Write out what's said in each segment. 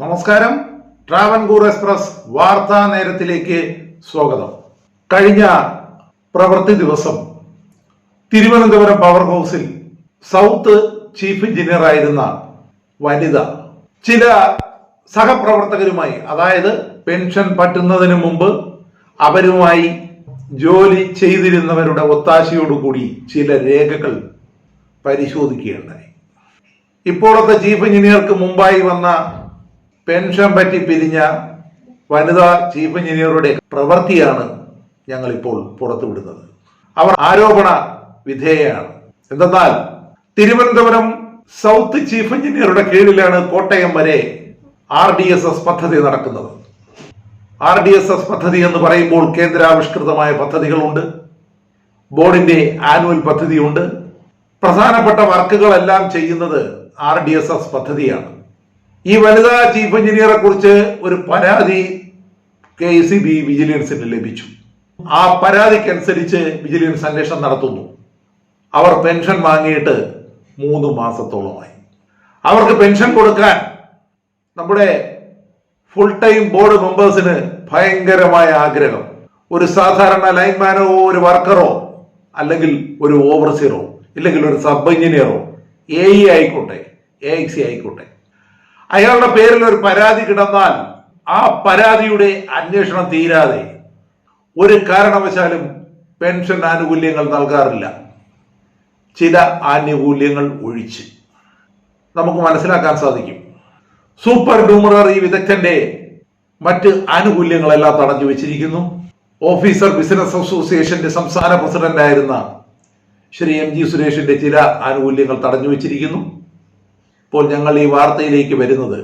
നമസ്കാരം. ട്രാവൻകൂർ എക്സ്പ്രസ് വാർത്താ നേരത്തിലേക്ക് സ്വാഗതം. കഴിഞ്ഞ പ്രവൃത്തി ദിവസം തിരുവനന്തപുരം പവർ ഹൗസിൽ സൗത്ത് ചീഫ് എഞ്ചിനീയർ ആയിരുന്ന വനിത ചില സഹപ്രവർത്തകരുമായി അതായത് പെൻഷൻ പറ്റുന്നതിന് മുമ്പ് അവരുമായി ജോലി ചെയ്തിരുന്നവരുടെ ഒത്താശയോടുകൂടി ചില രേഖകൾ പരിശോധിക്കുകയുണ്ടായി. ഇപ്പോഴത്തെ ചീഫ് എഞ്ചിനീയർക്ക് മുമ്പായി വന്ന പെൻഷൻ പറ്റി പിരിഞ്ഞ വനിതാ ചീഫ് എഞ്ചിനീയറുടെ പ്രവൃത്തിയാണ് ഞങ്ങളിപ്പോൾ പുറത്തുവിടുന്നത്. അവർ ആരോപണ വിധേയയാണ്. എന്തെന്നാൽ തിരുവനന്തപുരം സൗത്ത് ചീഫ് എഞ്ചിനീയറുടെ കീഴിലാണ് കോട്ടയം വരെ ആർ ഡി എസ് എസ് പദ്ധതി നടക്കുന്നത്. ആർ ഡി എസ് എസ് പദ്ധതി എന്ന് പറയുമ്പോൾ കേന്ദ്രാവിഷ്കൃതമായ പദ്ധതികളുണ്ട്. ബോർഡിന്റെ ആനുവൽ പദ്ധതിയുണ്ട്. പ്രധാനപ്പെട്ട വർക്കുകളെല്ലാം ചെയ്യുന്നത് ആർ ഡി എസ് എസ് പദ്ധതിയാണ്. ഈ വനിതാ ചീഫ് എഞ്ചിനീയറെ കുറിച്ച് ഒരു പരാതി കെ സി ബി വിജിലൻസിന് ലഭിച്ചു. ആ പരാതിക്കനുസരിച്ച് വിജിലൻസ് അന്വേഷണം നടത്തുന്നു. അവർ പെൻഷൻ വാങ്ങിയിട്ട് മൂന്ന് മാസത്തോളമായി. അവർക്ക് പെൻഷൻ കൊടുക്കാൻ നമ്മുടെ ഫുൾ ടൈം ബോർഡ് മെമ്പേഴ്സിന് ഭയങ്കരമായ ആഗ്രഹം. ഒരു സാധാരണ ലൈൻമാനോ ഒരു വർക്കറോ അല്ലെങ്കിൽ ഒരു ഓവർസിയറോ ഇല്ലെങ്കിൽ ഒരു സബ് എഞ്ചിനീയറോ എ ഇ ആയിക്കോട്ടെ എ ഐ സി ആയിക്കോട്ടെ. അയാളുടെ പേരിൽ ഒരു പരാതി കിടന്നാൽ ആ പരാതിയുടെ അന്വേഷണം തീരാതെ ഒരു കാരണവശാലും പെൻഷൻ ആനുകൂല്യങ്ങൾ നൽകാറില്ല. ചില ആനുകൂല്യങ്ങൾ ഒഴിച്ച്. നമുക്ക് മനസ്സിലാക്കാൻ സാധിക്കും. സൂപ്പർ ഡ്യൂമററി വിദഗ്ധന്റെ മറ്റ് ആനുകൂല്യങ്ങളെല്ലാം തടഞ്ഞു വെച്ചിരിക്കുന്നു. ഓഫീസർ ബിസിനസ് അസോസിയേഷന്റെ സംസ്ഥാന പ്രസിഡന്റായിരുന്ന ശ്രീ എം ജി സുരേഷിന്റെ ചില ആനുകൂല്യങ്ങൾ തടഞ്ഞു വെച്ചിരിക്കുന്നു. ഇപ്പോൾ ഞങ്ങൾ ഈ വാർത്തയിലേക്ക് വരുന്നത്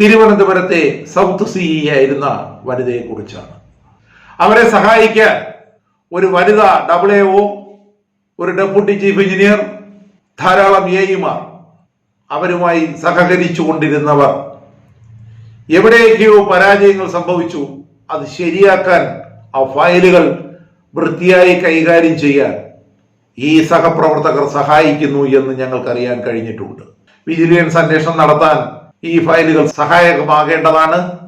തിരുവനന്തപുരത്തെ സൗത്ത് സിഇ ആയിരുന്ന വനിതയെ കുറിച്ചാണ് അവരെ സഹായിക്കാൻ ഒരു വനിത ഡബിൾ എ ഒ ഒരു ഡെപ്യൂട്ടി ചീഫ് എഞ്ചിനീയർ ധാരാളം എഇമാർ അവരുമായി സഹകരിച്ചു കൊണ്ടിരുന്നവർ. എവിടെയൊക്കെയോ പരാജയങ്ങൾ സംഭവിച്ചു. അത് ശരിയാക്കാൻ ആ ഫയലുകൾ വൃത്തിയായി കൈകാര്യം ചെയ്യാൻ ഈ സഹപ്രവർത്തകർ സഹായിക്കുന്നു എന്ന് ഞങ്ങൾക്കറിയാൻ കഴിഞ്ഞിട്ടുണ്ട്. വിജിലൻസ് അന്വേഷണം നടത്താൻ ഈ ഫയലുകൾ സഹായകമാകേണ്ടതാണ്.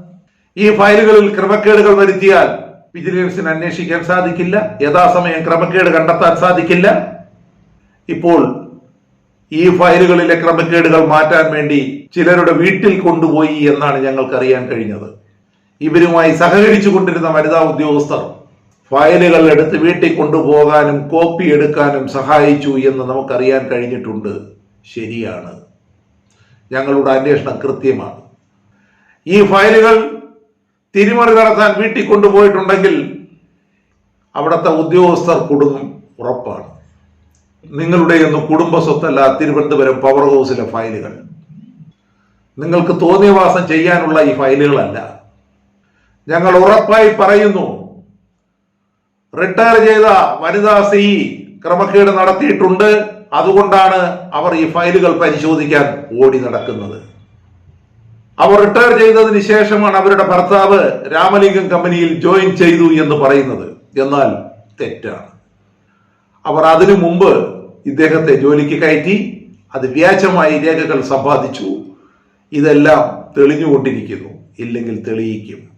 ഈ ഫയലുകളിൽ ക്രമക്കേടുകൾ വരുത്തിയാൽ വിജിലൻസിന് അന്വേഷിക്കാൻ സാധിക്കില്ല. യഥാസമയം ക്രമക്കേട് കണ്ടെത്താൻ സാധിക്കില്ല. ഇപ്പോൾ ഈ ഫയലുകളിലെ ക്രമക്കേടുകൾ മാറ്റാൻ വേണ്ടി ചിലരുടെ വീട്ടിൽ കൊണ്ടുപോയി എന്നാണ് ഞങ്ങൾക്ക് അറിയാൻ കഴിഞ്ഞത്. ഇവരുമായി സഹകരിച്ചു കൊണ്ടിരുന്ന വനിതാ ഉദ്യോഗസ്ഥർ ഫയലുകൾ എടുത്ത് വീട്ടിൽ കൊണ്ടുപോകാനും കോപ്പി എടുക്കാനും സഹായിച്ചു എന്ന് നമുക്കറിയാൻ കഴിഞ്ഞിട്ടുണ്ട്. ശരിയാണ്. ഞങ്ങളുടെ അന്വേഷണം കൃത്യമാണ്. ഈ ഫയലുകൾ തിരിമറി നടത്താൻ വീട്ടിൽ കൊണ്ടുപോയിട്ടുണ്ടെങ്കിൽ അവിടുത്തെ ഉദ്യോഗസ്ഥർ കുടുങ്ങും ഉറപ്പാണ്. നിങ്ങളുടെയൊന്നും കുടുംബ സ്വത്തല്ല തിരുവനന്തപുരം പവർ ഹൗസിലെ ഫയലുകൾ. നിങ്ങൾക്ക് തോന്നിയവാസം ചെയ്യാനുള്ള ഈ ഫയലുകളല്ല. ഞങ്ങൾ ഉറപ്പായി പറയുന്നു റിട്ടയർ ചെയ്ത വനിതാ സി ക്രമക്കേട് നടത്തിയിട്ടുണ്ട്. അതുകൊണ്ടാണ് അവർ ഈ ഫയലുകൾ പരിശോധിക്കാൻ ഓടി നടക്കുന്നത്. അവർ റിട്ടയർ ചെയ്തതിന് ശേഷമാണ് അവരുടെ ഭർത്താവ് രാമലിംഗം കമ്പനിയിൽ ജോയിൻ ചെയ്തു എന്ന് പറയുന്നത്. എന്നാൽ തെറ്റാണ്. അവർ അതിനു മുമ്പ് ഇദ്ദേഹത്തെ ജോലിക്ക് കയറ്റി അത് വ്യാജമായി രേഖകൾ സമ്പാദിച്ചു. ഇതെല്ലാം തെളിഞ്ഞുകൊണ്ടിരിക്കുന്നു. ഇല്ലെങ്കിൽ തെളിയിക്കും.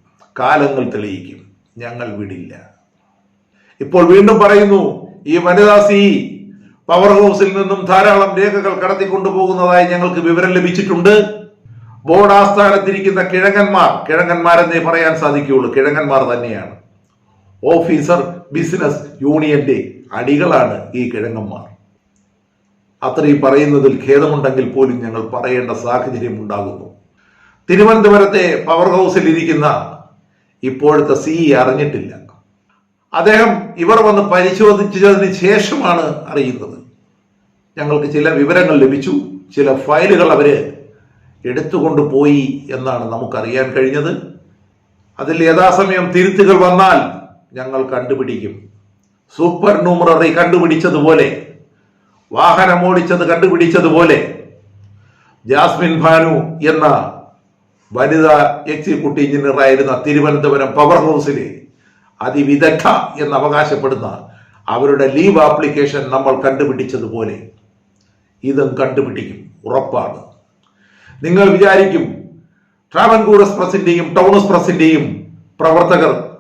കാലങ്ങൾ തെളിയിക്കും. ഞങ്ങൾ വിടില്ല. ഇപ്പോൾ വീണ്ടും പറയുന്നു ഈ വനിതാ സി പവർ ഹൗസിൽ നിന്നും ധാരാളം രേഖകൾ കടത്തിക്കൊണ്ടുപോകുന്നതായി ഞങ്ങൾക്ക് വിവരം ലഭിച്ചിട്ടുണ്ട്. ബോർഡ് ആസ്ഥാനത്തിരിക്കുന്ന കിഴങ്ങന്മാർ കിഴങ്ങന്മാരെന്നേ പറയാൻ സാധിക്കുകയുള്ളൂ. കിഴങ്ങന്മാർ തന്നെയാണ്. ഓഫീസർ ബിസിനസ് യൂണിയന്റെ അടികളാണ് ഈ കിഴങ്ങന്മാർ. അത്രയും പറയുന്നതിൽ ഖേദമുണ്ടെങ്കിൽ പോലും ഞങ്ങൾ പറയേണ്ട സാഹചര്യം ഉണ്ടാകുന്നു. തിരുവനന്തപുരത്തെ പവർ ഹൗസിൽ ഇരിക്കുന്ന ഇപ്പോഴത്തെ സി അറിഞ്ഞിട്ടില്ല. അദ്ദേഹം ഇവർ വന്ന് പരിശോധിച്ചതിന് ശേഷമാണ് അറിയുന്നത്. ഞങ്ങൾക്ക് ചില വിവരങ്ങൾ ലഭിച്ചു. ചില ഫയലുകൾ അവർ എടുത്തുകൊണ്ട് പോയി എന്നാണ് നമുക്കറിയാൻ കഴിഞ്ഞത്. അതിൽ യഥാസമയം തിരുത്തുകൾ വന്നാൽ ഞങ്ങൾ കണ്ടുപിടിക്കും. സൂപ്പർ ന്യൂമററി കണ്ടുപിടിച്ചതുപോലെ വാഹനം ഓടിച്ചത് കണ്ടുപിടിച്ചതുപോലെ ജാസ്മിൻ ഭാനു എന്ന വനിതാ എക്സിക്യൂട്ടീവ് എഞ്ചിനീയർ ആയിരുന്ന തിരുവനന്തപുരം പവർ ഹൗസിലെ അതിവിദഗ്ധ എന്ന് അവകാശപ്പെടുന്ന അവരുടെ ലീവ് ആപ്ലിക്കേഷൻ നമ്മൾ കണ്ടുപിടിച്ചതുപോലെ ഇതും കണ്ടുപിടിക്കും. ഉറപ്പാണ്. നിങ്ങൾ വിചാരിക്കും ട്രാവൻകൂർ എക്സ്പ്രസിന്റെയും ടൗൺ എക്സ്പ്രസിന്റെയും പ്രവർത്തകർ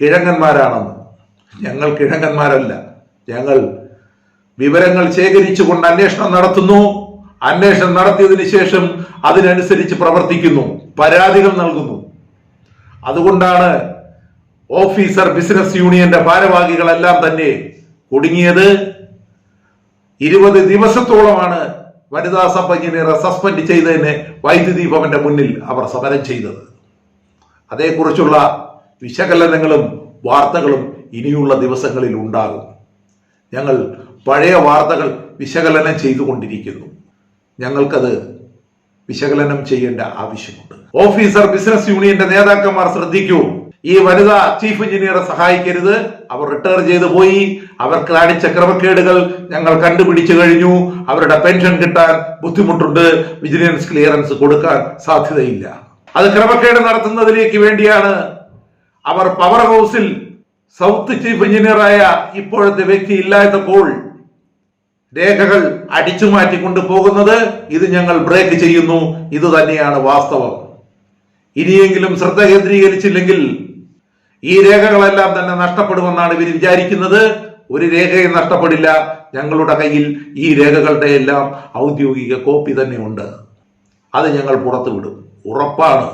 കിഴങ്ങന്മാരാണെന്ന്. ഞങ്ങൾ കിഴങ്ങന്മാരല്ല. ഞങ്ങൾ വിവരങ്ങൾ ശേഖരിച്ചു കൊണ്ട് അന്വേഷണം നടത്തുന്നു. അന്വേഷണം നടത്തിയതിനു ശേഷം അതിനനുസരിച്ച് പ്രവർത്തിക്കുന്നു. പരാതികൾ നൽകുന്നു. അതുകൊണ്ടാണ് ഓഫീസർ ബിസിനസ് യൂണിയന്റെ ഭാരവാഹികളെല്ലാം തന്നെ കുടുങ്ങിയത്. ഇരുപത് ദിവസത്തോളമാണ് വനിതാ സബ് എഞ്ചിനീയറെ സസ്പെൻഡ് ചെയ്തതിന് വൈദ്യുതി ഭവന്റെ മുന്നിൽ അവർ സമരം ചെയ്തത്. അതേക്കുറിച്ചുള്ള വിശകലനങ്ങളും വാർത്തകളും ഇനിയുള്ള ദിവസങ്ങളിൽ ഉണ്ടാകും. ഞങ്ങൾ പഴയ വാർത്തകൾ വിശകലനം ചെയ്തുകൊണ്ടിരിക്കുന്നു. ഞങ്ങൾക്കത് വിശകലനം ചെയ്യേണ്ട ആവശ്യമുണ്ട്. ഓഫീസർ ബിസിനസ് യൂണിയന്റെ നേതാക്കന്മാർ ശ്രദ്ധിക്കൂ. ഈ വനിതാ ചീഫ് എഞ്ചിനീയറെ സഹായിക്കരുത്. അവർ റിട്ടയർ ചെയ്തു പോയി. അവർ കാണിച്ച ക്രമക്കേടുകൾ ഞങ്ങൾ കണ്ടുപിടിച്ചു കഴിഞ്ഞു. അവരുടെ പെൻഷൻ കിട്ടാൻ ബുദ്ധിമുട്ടുണ്ട്. വിജിലൻസ് ക്ലിയറൻസ് കൊടുക്കാൻ സാധ്യതയില്ല. അത് ക്രമക്കേട് നടത്തുന്നതിലേക്ക് വേണ്ടിയാണ് അവർ പവർ ഹൗസിൽ സൗത്ത് ചീഫ് എഞ്ചിനീയറായ ഇപ്പോഴത്തെ വ്യക്തി ഇല്ലാത്തപ്പോൾ രേഖകൾ അടിച്ചു മാറ്റിക്കൊണ്ട് പോകുന്നത് ഇത് ഞങ്ങൾ ബ്രേക്ക് ചെയ്യുന്നു. ഇത് തന്നെയാണ് വാസ്തവം. ഇനിയെങ്കിലും ശ്രദ്ധ കേന്ദ്രീകരിച്ചില്ലെങ്കിൽ ഈ രേഖകളെല്ലാം തന്നെ നഷ്ടപ്പെടുമെന്നാണ് ഇവർ വിചാരിക്കുന്നത്. ഒരു രേഖയും നഷ്ടപ്പെടില്ല. ഞങ്ങളുടെ കയ്യിൽ ഈ രേഖകളുടെ എല്ലാം ഔദ്യോഗിക കോപ്പി തന്നെ ഉണ്ട് അത് ഞങ്ങൾ പുറത്തുവിടും. ഉറപ്പാണ്.